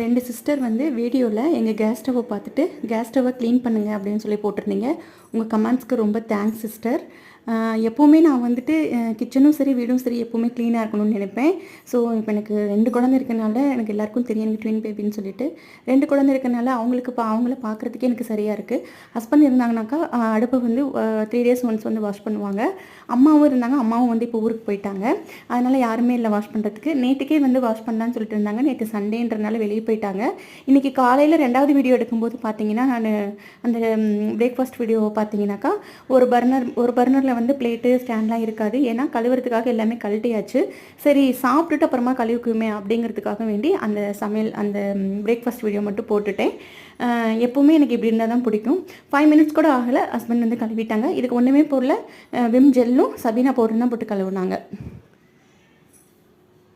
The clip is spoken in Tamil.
ரெண்டு சிஸ்டர் வந்து வீடியோவில் எங்கள் கேஸ் ஸ்டவ்வை பார்த்துட்டு கேஸ் ஸ்டவ்வை க்ளீன் பண்ணுங்க அப்படின்னு சொல்லி போட்டிருந்தீங்க. உங்கள் கமெண்ட்ஸ்க்கு ரொம்ப தேங்க்ஸ் சிஸ்டர் எப்போவுமே நான் வந்துட்டு கிச்சனும் சரி வீடும் சரி எப்போவுமே க்ளீனாக இருக்கணும்னு நினைப்பேன். ஸோ இப்போ எனக்கு ரெண்டு குழந்தை இருக்கனால எனக்கு எல்லாருக்கும் தெரியும் எனக்கு ட்வின் பேபின்னு சொல்லிட்டு. ரெண்டு குழந்தை இருக்கனால அவங்களுக்கு பா அவங்கள பார்க்குறதுக்கே எனக்கு சரியாக இருக்குது ஹஸ்பண்ட் இருந்தாங்கனாக்கா அடுப்பை வந்து த்ரீ டேஸ் ஒன்ஸ் வந்து வாஷ் பண்ணுவாங்க. அம்மாவும் இருந்தாங்க அம்மாவும் வந்து இப்போ ஊருக்கு போயிட்டாங்க. அதனால் யாருமே இல்லை வாஷ் பண்ணுறதுக்கு நேற்றுக்கே வந்து வாஷ் பண்ணலான்னு சொல்லிட்டு இருந்தாங்க. நேற்று சண்டேன்றனால வெளியே போயிட்டாங்க. இன்றைக்கி காலையில் ரெண்டாவது வீடியோ எடுக்கும்போது பார்த்தீங்கன்னா நான் அந்த பிரேக்ஃபாஸ்ட் வீடியோ பார்த்தீங்கன்னாக்கா ஒரு பர்னர் ஒரு பர்னரில் வந்து பிளேட்டு ஸ்டாண்ட்லாம் இருக்காது. ஏன்னா கழுவுறதுக்காக எல்லாமே கழட்டியாச்சு. சரி சாப்பிட்டுட்டு அப்புறமா கழுவிக்குமே அப்படிங்கிறதுக்காக வேண்டி அந்த சமையல் அந்த பிரேக்ஃபாஸ்ட் வீடியோ மட்டும் போட்டுட்டேன். எப்போவுமே எனக்கு இப்படி இருந்தால் தான் பிடிக்கும். ஃபைவ் மினிட்ஸ் கூட ஆகலை. ஹஸ்பண்ட் வந்து கழுவிட்டாங்க. இதுக்கு ஒன்றுமே போடல. விம் ஜெல்லும் சபீனா பவுடரும் தான் போட்டு கழுவுனாங்க.